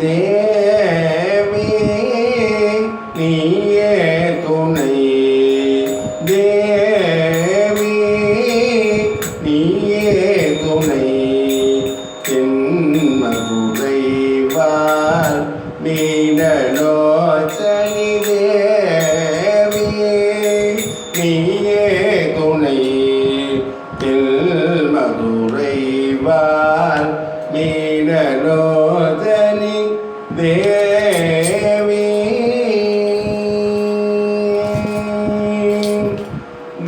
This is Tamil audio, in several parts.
தேவி நீயே துணை தேவி நீயே துணை என் மதுரைவார் மீனலோச்சனி தேவி நீயே துணை எல் மதுரைவார் മീനലോചനി ദേവി.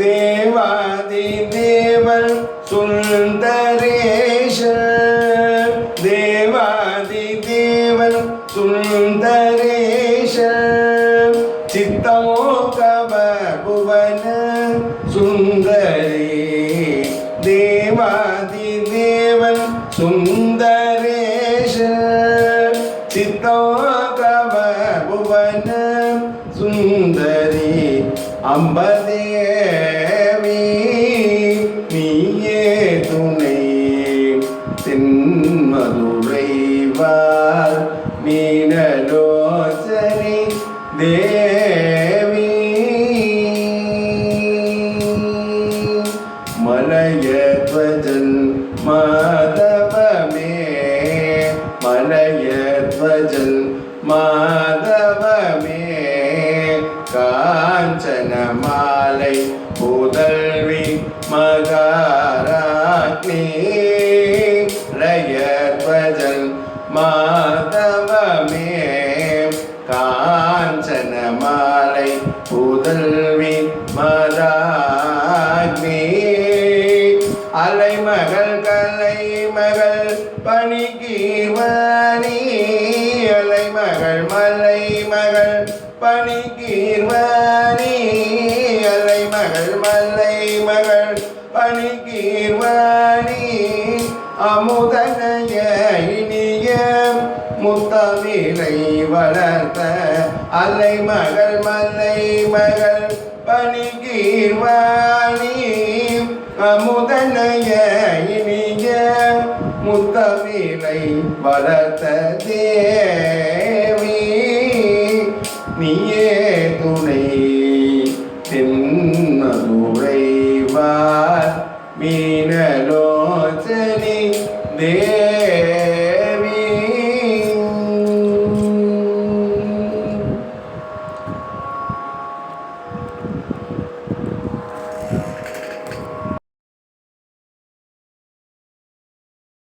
ദേവാദി ദേവൻ സുന്ദരേശ ദേവാദി ദേവൻ സുന്ദരേശ ചിത്തമോ சித்தோகவ புவன சுந்தரி அம்பதேவி நீயே துணை. தென்மதுரைவார் மீனலோசனி தேவி. மலயத்வஜன் மாதவமே மாதவமே காஞ்சன மாலை புதல்வி மகாராக்னி லயத்வஜன் மாதவமே காஞ்சன மாலை புதல்வி மதாக்னி மகள் கலை மகள் பணிகீர்வாணி அலை மகள் மலை மகள் பணிகீர்வாணி அலை மகள் மலை மகள் பணிகீர்வாணி அமுதனைய இனிய முத்தமிழை வளர்த்த அலை மகள் மலை மகள் பணிகீர்வாணி அமுதனய இனிய முத்தமிழை வளர்த்த தேவி நீயே துணை தென்மதுரைவார் மீனலோச்சனி தேவி.